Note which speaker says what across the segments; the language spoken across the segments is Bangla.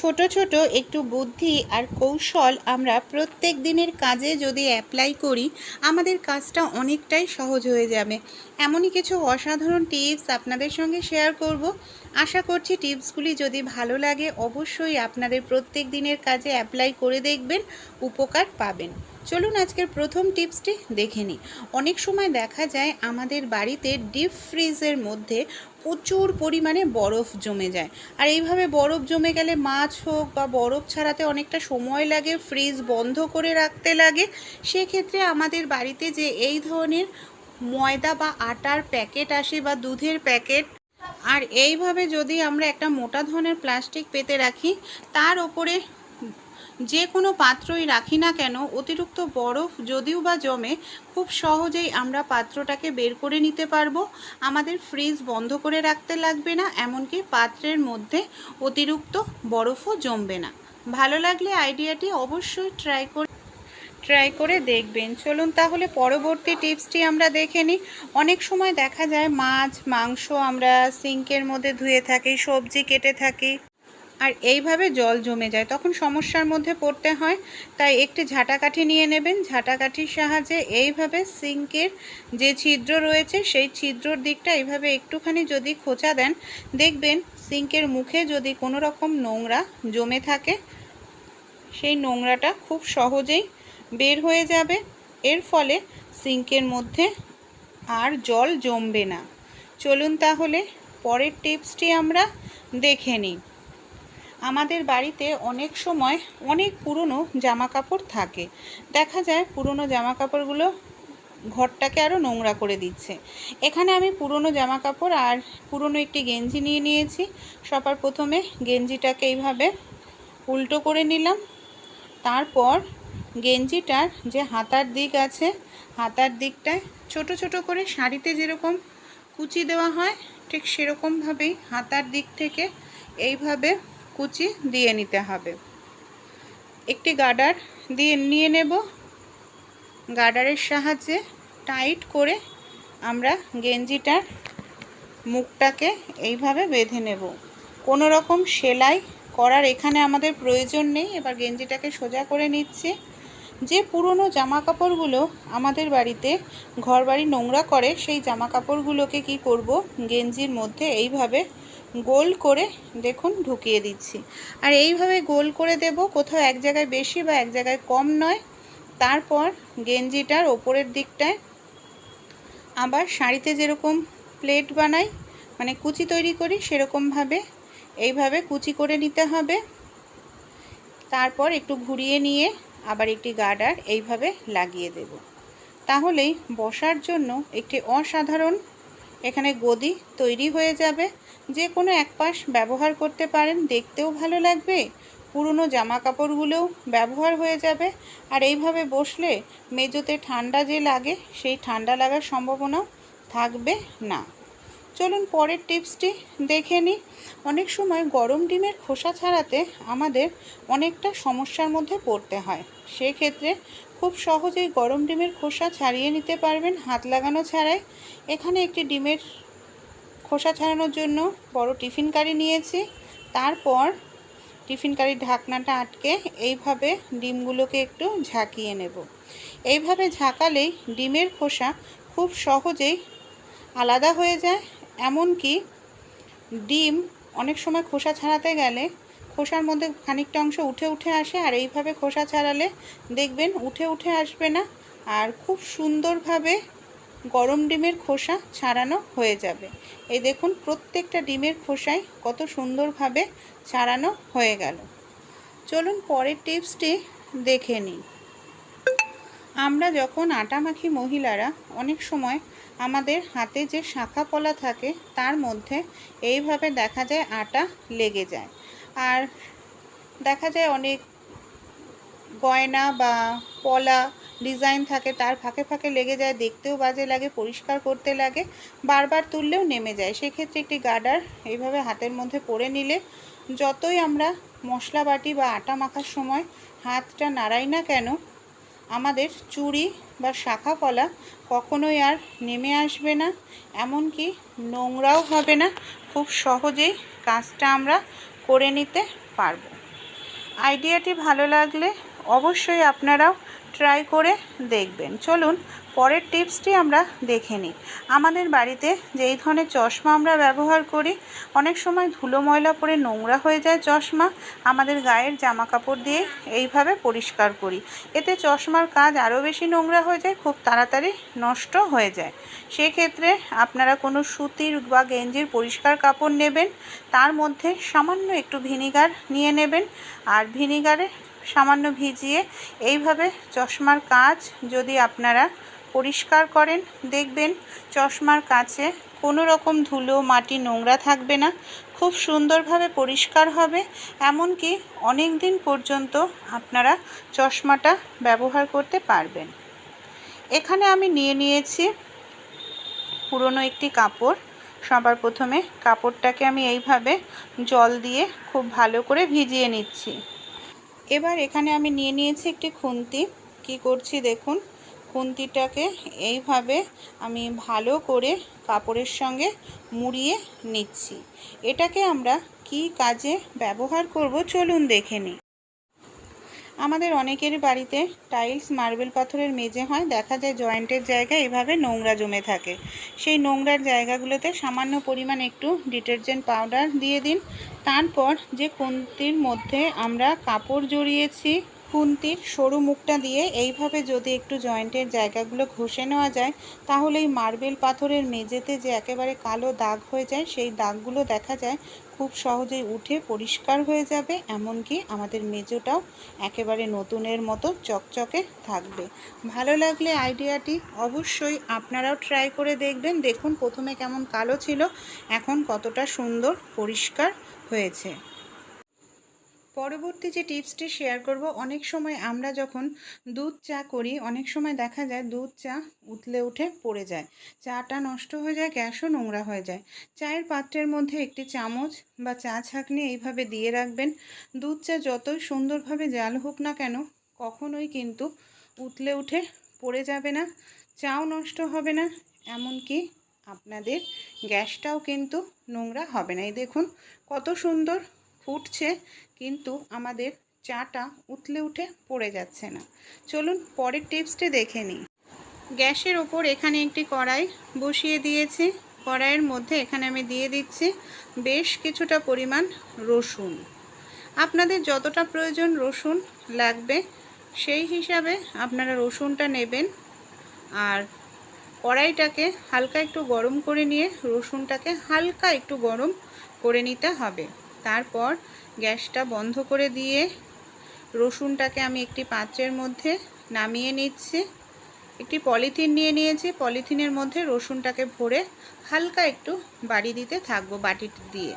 Speaker 1: ছোট ছোট একটু বুদ্ধি আর কৌশল আমরা প্রত্যেক দিনের কাজে যদি অ্যাপ্লাই করি, আমাদের কাজটা অনেকটাই সহজ হয়ে যাবে। এমনই কিছু অসাধারণ টিপস আপনাদের সঙ্গে শেয়ার করব। আশা করছি টিপসগুলি যদি ভালো লাগে, অবশ্যই আপনাদের প্রত্যেক দিনের কাজে অ্যাপ্লাই করে দেখবেন, উপকার পাবেন। চলুন আজকের প্রথম টিপসটি দেখে নিই। অনেক সময় দেখা যায় আমাদের বাড়িতে ডিপ ফ্রিজের মধ্যে প্রচুর পরিমাণে বরফ জমে যায়। আর এইভাবে বরফ জমে গেলে মাছ হোক বা বরফ ছাড়াতে অনেকটা সময় লাগে, ফ্রিজ বন্ধ করে রাখতে লাগে। সেক্ষেত্রে আমাদের বাড়িতে যে এই ধরনের ময়দা বা আটার প্যাকেট আসে বা দুধের প্যাকেট, আর এইভাবে যদি আমরা একটা মোটা ধরনের প্লাস্টিক পেতে রাখি, তার ওপরে যে কোনো পাত্রই রাখি না কেন, অতিরিক্ত বরফ যদিও বা জমে, খুব সহজেই আমরা পাত্রটাকে বের করে নিতে পারব। আমাদের ফ্রিজ বন্ধ করে রাখতে লাগবে না, এমনকি পাত্রের মধ্যে অতিরিক্ত বরফও জমবে না। ভালো লাগলে আইডিয়াটি অবশ্যই ট্রাই করে ট্রাই করে দেখবেন। চলুন তাহলে পরবর্তী টিপসটি আমরা দেখে নিই। অনেক সময় দেখা যায় মাছ, মাংস আমরা সিঙ্কের মধ্যে ধুয়ে থাকি, সবজি কেটে থাকি। আর এইভাবে জল জমে যায়। তখন সমস্যার মধ্যে পড়তে হয়। তাই একটি ঝাঁটাকাঠি নিয়ে নেবেন। ঝাঁটাকাঠির সাহায্যে এইভাবে সিঙ্কের যে ছিদ্র রয়েছে, সেই ছিদ্রর দিকটা এইভাবে একটুখানি যদি খোঁচা দেন, দেখবেন সিঙ্কের মুখে যদি কোনো রকম নোংরা জমে থাকে, সেই নোংরাটা খুব সহজেই বের হয়ে যাবে। এর ফলে সিঙ্কের মধ্যে আর জল জমবে না। চলুন তাহলে পরের টিপসটি আমরা দেখে নিই। আমাদের বাড়িতে অনেক সময় অনেক পুরনো জামা কাপড় থাকে। দেখা যায় পুরনো জামা কাপড়গুলো ঘরটাকে আরও নোংরা করে দিচ্ছে। এখানে আমি পুরনো জামা কাপড় আর পুরনো একটি গেঞ্জি নিয়ে নিয়েছি। সবার প্রথমে গেঞ্জিটাকে এইভাবে উল্টো করে নিলাম। তারপর গেঞ্জিটার যে হাতার দিক আছে, হাতার দিকটায় ছোট ছোট করে শাড়িতে যেরকম কুচি দেওয়া হয়, ঠিক সেরকমভাবেই হাতার দিক থেকে এইভাবে কুচি দিয়ে নিতে হবে। একটি গার্ডার দিয়ে নিয়ে নেব। গার্ডারের সাহায্যে টাইট করে আমরা গেঞ্জিটার মুখটাকে এইভাবে বেঁধে নেব। কোনো রকম সেলাই করার এখানে আমাদের প্রয়োজন নেই। এবার গেঞ্জিটাকে সোজা করে নিচ্ছি। যে পুরনো জামা কাপড়গুলো আমাদের বাড়িতে ঘর বাড়ি নোংরা করে, সেই জামা কাপড়গুলোকে কি করব? গেঞ্জির মধ্যে এইভাবে গোল করে দেখুন ঢুকিয়ে দিচ্ছি। আর এইভাবে গোল করে দেব, কোথাও এক জায়গায় বেশি বা এক জায়গায় কম নয়। তারপর গেঞ্জিটার ওপরের দিকটায় আবার শাড়িতে যেরকম প্লেট বানাই মানে কুচি তৈরি করি সেরকমভাবে এইভাবে কুচি করে নিতে হবে। তারপর একটু ঘুরিয়ে নিয়ে আবার একটি গার্ডার এইভাবে লাগিয়ে দেব। তাহলেই বসার জন্য একটি অসাধারণ এখানে গদি তৈরি হয়ে যাবে। যে কোনো এক পাশ ব্যবহার করতে পারেন, দেখতেও ভালো লাগবে। পুরনো জামা কাপড়গুলোও ব্যবহার হয়ে যাবে। আর এইভাবে বসলে মেজোতে ঠান্ডা যে লাগে, সেই ঠান্ডা লাগার সম্ভাবনাও থাকবে না। চলুন পরের টিপসটি দেখে নিই। অনেক সময় গরম ডিমের খোসা ছাড়াতে আমাদের অনেকটা সমস্যার মধ্যে পড়তে হয়। সেক্ষেত্রে খুব সহজেই গরম ডিমের খোসা ছাড়িয়ে নিতে পারবেন হাত লাগানো ছাড়াই। এখানে একটি ডিমের খোসা ছাড়ানোর জন্য বড় টিফিন কারি নিয়েছি। তারপর টিফিন কারির ঢাকনাটা আটকে এইভাবে ডিমগুলোকে একটু ঝাঁকিয়ে নেব। এইভাবে ঝাঁকালেই ডিমের খোসা খুব সহজেই আলাদা হয়ে যায় এমনকি ডিম অনেক সময় খোসা ছাড়াতে গেলে খোসার মধ্যে খানিকটা অংশ উঠে উঠে আসে আর এইভাবে খোসা ছাড়ালে দেখবেন উঠে উঠে আসবে না আর খুব সুন্দরভাবে গরম ডিমের খোসা ছাড়ানো হয়ে যাবে। এই দেখুন প্রত্যেকটা ডিমের খোসায় কত সুন্দরভাবে ছাড়ানো হয়ে গেল। চলুন পরের টিপসটি দেখে নিই। আমরা যখন আটা মাখি মহিলারা অনেক সময় আমাদের হাতে যে শাখা পলা থাকে, তার মধ্যে এইভাবে দেখা যায় আটা লেগে যায়। আর দেখা যায় অনেক গয়না বা পলা ডিজাইন থাকে, তার ফাঁকে ফাঁকে লেগে যায়, দেখতেও বাজে লাগে, পরিষ্কার করতে লাগে, বারবার তুললেও নেমে যায়। সেক্ষেত্রে একটি গার্ডার এইভাবে হাতের মধ্যে পরে নিলে যতই আমরা মশলা বাটি বা আটা মাখার সময় হাতটা নাড়াই না কেন আমাদের চুরি বা শাখা ফলা কখনোই আর নেমে আসবে না, এমনকি নোংরাও হবে না। খুব সহজেই কাজটা আমরা করে নিতে পারব। আইডিয়াটি ভালো লাগলে অবশ্যই আপনারাও ট্রাই করে দেখবেন। চলুন, পরের টিপসটি আমরা দেখে নিই। আমাদের বাড়িতে যেই ধরনের চশমা আমরা ব্যবহার করি, অনেক সময় ধুলো ময়লা পরে নোংরা হয়ে যায় চশমা, আমাদের গায়ের জামা কাপড় দিয়ে এইভাবে পরিষ্কার করি। এতে চশমার কাজ আরও বেশি নোংরা হয়ে যায়, খুব তাড়াতাড়ি নষ্ট হয়ে যায়। সেক্ষেত্রে আপনারা কোনো সুতির বা গেঞ্জির পরিষ্কার কাপড় নেবেন, তার মধ্যে সামান্য একটু ভিনিগার নিয়ে নেবেন, আর ভিনিগারে সামান্য ভিজিয়ে এইভাবে চশমার কাজ যদি আপনারা পরিষ্কার করেন, দেখবেন চশমার কাছে কোনো রকম ধুলো, মাটি, নোংরা থাকবে না। খুব সুন্দরভাবে পরিষ্কার হবে। এমনকি অনেক দিন পর্যন্ত আপনারা চশমাটা ব্যবহার করতে পারবেন। এখানে আমি নিয়ে নিয়েছি পুরনো একটি কাপড়। সবার প্রথমে কাপড়টাকে আমি এইভাবে জল দিয়ে খুব ভালো করে ভিজিয়ে নিচ্ছি। এবার এখানে আমি নিয়ে নিয়েছি একটি খুন্তি। কি করছি দেখুন, খুন্তিটাকে এইভাবে আমি ভালো করে কাপড়ের সঙ্গে মুড়িয়ে নিচ্ছি। এটাকে আমরা কি কাজে ব্যবহার করব চলুন দেখে নিই। আমাদের অনেকেরই বাড়িতে টাইলস মার্বেল পাথরের মেঝে হয়। দেখা যায় জয়েন্টের জায়গায় এভাবে নোংরা জমে থাকে। সেই নোংরার জায়গাগুলোতে সামান্য পরিমাণ একটু ডিটারজেন্ট পাউডার দিয়ে দিন। তারপর যে খুন্তির মধ্যে আমরা কাপড় জড়িয়েছি, খুন্তির সরু মুখটা দিয়ে এইভাবে যদি একটু জয়েন্টের জায়গাগুলো ঘষে নেওয়া যায়, তাহলে এই মার্বেল পাথরের মেঝেতে যে একেবারে কালো দাগ হয়ে যায়, সেই দাগগুলো দেখা যায় খুব সহজেই উঠে পরিষ্কার হয়ে যাবে, এমনকি আমাদের মেজোটাও একেবারে নতুনের মতো চকচকে থাকবে। ভালো লাগলে আইডিয়াটি অবশ্যই আপনারাও ট্রাই করে দেখবেন। দেখুন, প্রথমে কেমন কালো ছিল, এখন কতটা সুন্দর পরিষ্কার হয়েছে। পরবর্তী যে টিপসটি শেয়ার করব, অনেক সময় আমরা যখন দুধ চা করি, অনেক সময় দেখা যায় দুধ চা উতলে উঠে পড়ে যায়। চাটা নষ্ট হয়ে যায়, গ্যাসও নোংরা হয়ে যায়। চায়ের পাত্রের মধ্যে একটি চামচ বা চা ছাঁকনি এইভাবে দিয়ে রাখবেন। দুধ চা যতই সুন্দরভাবে জাল হোক না কেন, কখনোই কিন্তু উতলে উঠে পড়ে যাবে না, চাও নষ্ট হবে না, এমনকি আপনাদের গ্যাসটাও কিন্তু নোংরা হবে না। এই দেখুন, কত সুন্দর ফুটছে, কিন্তু আমাদের চাটা উতলে উঠে পড়ে যাচ্ছে না। চলুন পরের টিপসটি দেখে নিই। গ্যাসের ওপর এখানে একটি কড়াই বসিয়ে দিয়েছি। কড়াইয়ের মধ্যে এখানে আমি দিয়ে দিচ্ছি বেশ কিছুটা পরিমাণ রসুন। আপনাদের যতটা প্রয়োজন রসুন লাগবে, সেই হিসাবে আপনারা রসুনটা নেবেন আর কড়াইটাকে হালকা একটু গরম করে নিয়ে রসুনটাকে হালকা একটু গরম করে নিতে হবে। তারপর গ্যাসটা বন্ধ করে দিয়ে রসুনটাকে আমি একটি পাত্রের মধ্যে নামিয়ে নিচ্ছি। একটি পলিথিন নিয়ে নিয়েছি। পলিথিনের মধ্যে রসুনটাকে ভরে হালকা একটু বাড়ি দিতে থাকব বাটি দিয়ে।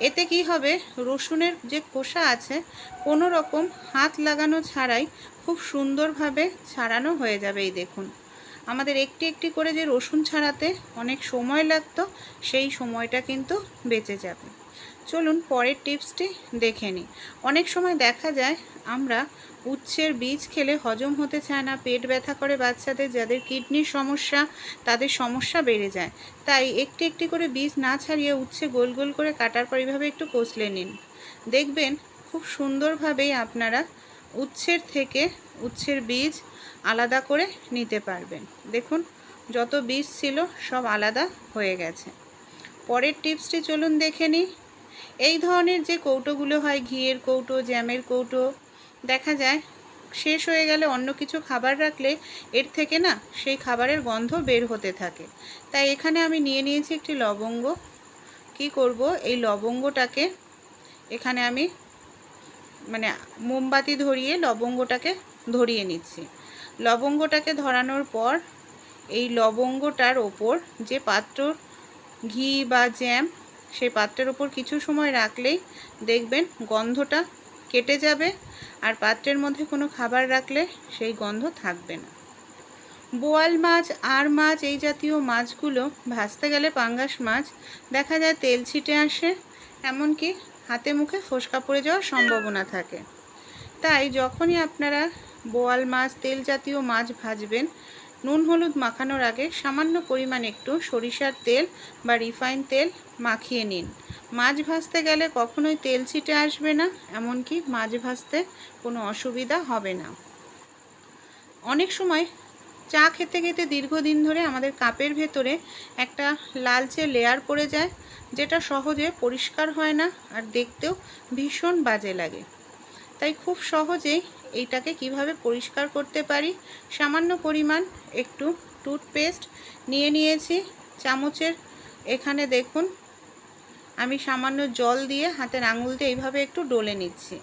Speaker 1: এতে কি হবে? রসুনের যে খোসা আছে, কোনো রকম হাত লাগানো ছাড়াই খুব সুন্দরভাবে ছাড়ানো হয়ে যাবে এই দেখুন। আমাদের একটি একটি করে যে রসুন ছাড়াতে অনেক সময় লাগতো, সেই সময়টা কিন্তু বেঁচে যাবে। চলুন পরের টিপসটি দেখে নিই। অনেক সময় দেখা যায় আমরা উচ্ছের বীজ খেলে হজম হতে চায় না, পেট ব্যথা করে বাচ্চাদের যাদের কিডনির সমস্যা, তাদের সমস্যা বেড়ে যায়। তাই একটি একটি করে বীজ না ছাড়িয়ে উচ্ছে গোল গোল করে কাটার পর এইভাবে একটু কষলে নিন। দেখবেন খুব সুন্দরভাবেই আপনারা উচ্ছের থেকে উচ্ছের বীজ আলাদা করে নিতে পারবেন। দেখুন, যত বীজ ছিল সব আলাদা হয়ে গেছে। পরের টিপসটি চলুন দেখে নিই। এই ধরনের যে কৌটোগুলো হয়, ঘিয়ের কৌটো, জ্যামের কৌটো, দেখা যায় শেষ হয়ে গেলে অন্য কিছু খাবার রাখলে এর থেকে না সেই খাবারের গন্ধ বের হতে থাকে। তাই এখানে আমি নিয়ে নিয়েছি একটি লবঙ্গ। কি করব? এই লবঙ্গটাকে এখানে আমি মানে মোমবাতি ধরিয়ে লবঙ্গটাকে ধরিয়ে নিচ্ছি। লবঙ্গটাকে ধরানোর পর এই লবঙ্গটার ওপর যে পাত্র, ঘি বা জ্যাম সেই পাত্রের ওপর কিছু সময় রাখলেই দেখবেন গন্ধটা কেটে যাবে আর পাত্রের মধ্যে কোনো খাবার রাখলে সেই গন্ধ থাকবে না। বোয়াল মাছ, আর মাছ এই জাতীয় মাছগুলো ভাজতে গেলে পাঙ্গাস মাছ দেখা যায় তেল ছিটে আসে, এমনকি হাতে মুখে ফোসকা পড়ে যাওয়ার সম্ভাবনা থাকে। তাই যখনই আপনারা বোয়াল মাছ, তেল জাতীয় মাছ ভাজবেন নুন হলুদ মাখানোর আগে সামান্য পরিমাণ একটু সরিষার তেল বা রিফাইন তেল মাখিয়ে নিন। মাছ ভাজতে গেলে কখনোই তেল ছিটে আসবে না, এমনকি মাছ ভাজতে কোনো অসুবিধা হবে না। অনেক সময় চা খেতে খেতে দীর্ঘদিন ধরে আমাদের কাপের ভেতরে একটা লালচে লেয়ার পড়ে যায়, যেটা সহজে পরিষ্কার হয় না আর দেখতেও ভীষণ বাজে লাগে। তাই খুব সহজেই এইটাকে কীভাবে পরিষ্কার করতে পারি? সামান্য পরিমাণ একটু টুথপেস্ট নিয়ে নিয়েছি চামচের। এখানে দেখুন, আমি সামান্য জল দিয়ে হাতের আঙুল দিয়ে এইভাবে একটু ডলে নিচ্ছি।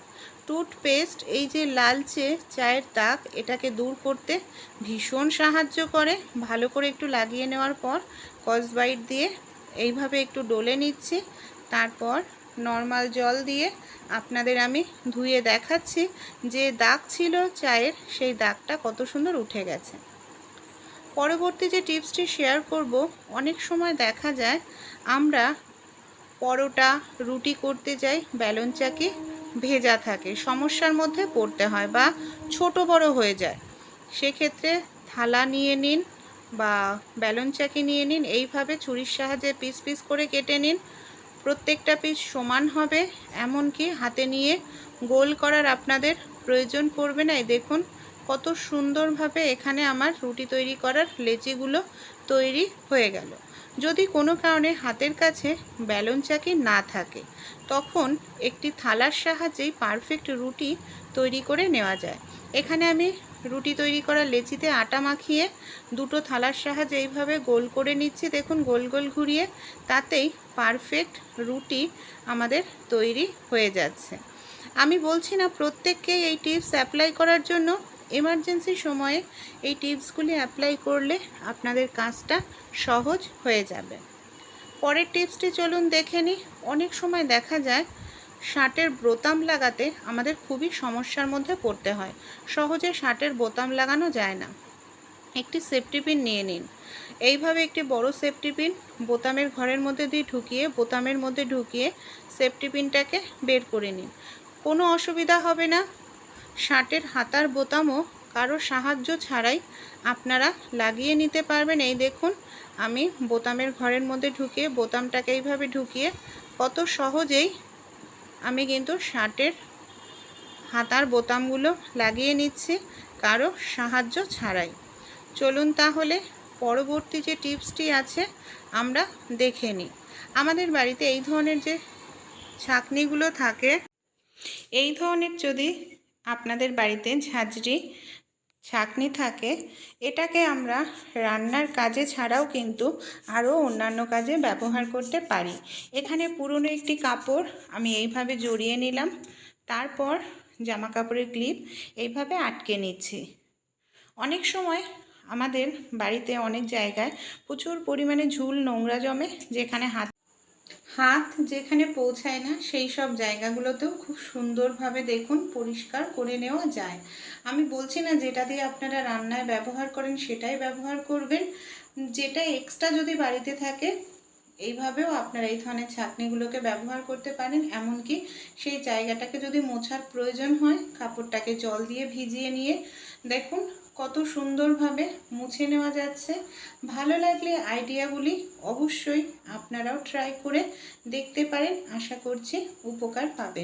Speaker 1: টুথপেস্ট, এই যে লালচে চায়ের দাগ এটাকে দূর করতে ভীষণ সাহায্য করে। ভালো করে একটু লাগিয়ে নেওয়ার পর, কসবাইট দিয়ে এইভাবে একটু ডলে নিচ্ছি। তারপর নর্মাল জল দিয়ে আপনাদের আমি ধুয়ে দেখাচ্ছি। যে দাগ ছিল চায়ের, সেই দাগটা কত সুন্দর উঠে গেছে। পরবর্তী যে টিপসটি শেয়ার করব, অনেক সময় দেখা যায় আমরা পরোটা, রুটি করতে যাই, ব্যালন চাকি ভেজা থাকে, সমস্যার মধ্যে পড়তে হয় বা ছোট বড় হয়ে যায়। সেক্ষেত্রে থালা নিয়ে নিন বা ব্যালন চাকি নিয়ে নিন, এইভাবে ছুরির সাহায্যে পিস পিস করে কেটে নিন। প্রত্যেকটা পিস সমান হবে, এমনকি হাতে নিয়ে গোল করার আপনাদের প্রয়োজন পড়বে না। দেখুন, কত সুন্দরভাবে এখানে আমার রুটি তৈরি করার লেচিগুলো তৈরি হয়ে গেল। যদি কোনো কারণে হাতের কাছে ব্যালন চাকি না থাকে, তখন একটি থালার সাহায্যেই পারফেক্ট রুটি তৈরি করে নেওয়া যায়। এখানে আমি রুটি তৈরি করা লেচিতে আটা মাখিয়ে দুটো থালার সাহায্যে এইভাবে গোল করে নিচ্ছি। দেখুন, গোল গোল ঘুরিয়ে তাতেই পারফেক্ট রুটি আমাদের তৈরি হয়ে যাচ্ছে। আমি বলছি না প্রত্যেককেই এই টিপস অ্যাপ্লাই করার জন্য। এমার্জেন্সি সময়ে এই টিপসগুলি অ্যাপ্লাই করলে আপনাদের কাজটা সহজ হয়ে যাবে। পরের টিপসটি চলুন দেখে নিই। অনেক সময় দেখা যায় শার্টের বোতাম লাগাতে আমাদের খুবই সমস্যার মধ্যে পড়তে হয়। সহজে শার্টের বোতাম লাগানো যায় না। একটি সেফটি পিন নিয়ে নিন। এইভাবে একটি বড় সেফটি পিন বোতামের ঘরের মধ্যে দিয়ে ঢুকিয়ে, বোতামের মধ্যে ঢুকিয়ে সেফটি পিনটাকে বের করে নিন। কোনো অসুবিধা হবে না। শার্টের হাতার বোতামও কারও সাহায্য ছাড়াই আপনারা লাগিয়ে নিতে পারবেন। এই দেখুন, আমি বোতামের ঘরের মধ্যে ঢুকিয়ে বোতামটাকে এইভাবে ঢুকিয়ে কত সহজেই আমি কিন্তু শার্টের হাতার বোতামগুলো লাগিয়ে নিচ্ছি, কারও সাহায্য ছাড়াই। চলুন তাহলে পরবর্তী যে টিপসটি আছে, আমরা দেখে নিই। আমাদের বাড়িতে এই ধরনের যে ছাঁকনিগুলো থাকে, এই ধরনের যদি আপনাদের বাড়িতে ঝাঁঝরি ছাকনি থাকে, এটাকে আমরা রান্নার কাজে ছাড়াও কিন্তু আরও অন্যান্য কাজে ব্যবহার করতে পারি। এখানে পুরনো একটি কাপড় আমি এইভাবে জড়িয়ে নিলাম, তারপর জামা কাপড়ের ক্লিপ এইভাবে আটকে নিচ্ছি। অনেক সময় আমাদের বাড়িতে অনেক জায়গায় প্রচুর পরিমাণে ঝুল নোংরা জমে, যেখানে হাত হাত যেখানে পৌঁছায় না, সেই সব জায়গাগুলোতেও খুব সুন্দরভাবে দেখুন, পরিষ্কার করে নেওয়া যায়। আমি বলছি না যেটা দিয়ে আপনারা রান্নায় ব্যবহার করেন, সেটাই ব্যবহার করবেন। যেটা এক্সট্রা যদি বাড়িতে থাকে, এইভাবেও আপনারা এই ধরনের ছাঁকনিগুলোকে ব্যবহার করতে পারেন। এমনকি সেই জায়গাটাকে যদি মোছার প্রয়োজন হয়, কাপড়টাকে জল দিয়ে ভিজিয়ে নিয়ে, দেখুন কত সুন্দরভাবে মুছে নেওয়া যাচ্ছে। ভালো লাগলে আইডিয়াগুলি অবশ্যই আপনারাও ট্রাই করে দেখতে পারেন। আশা করছি উপকার পাবেন।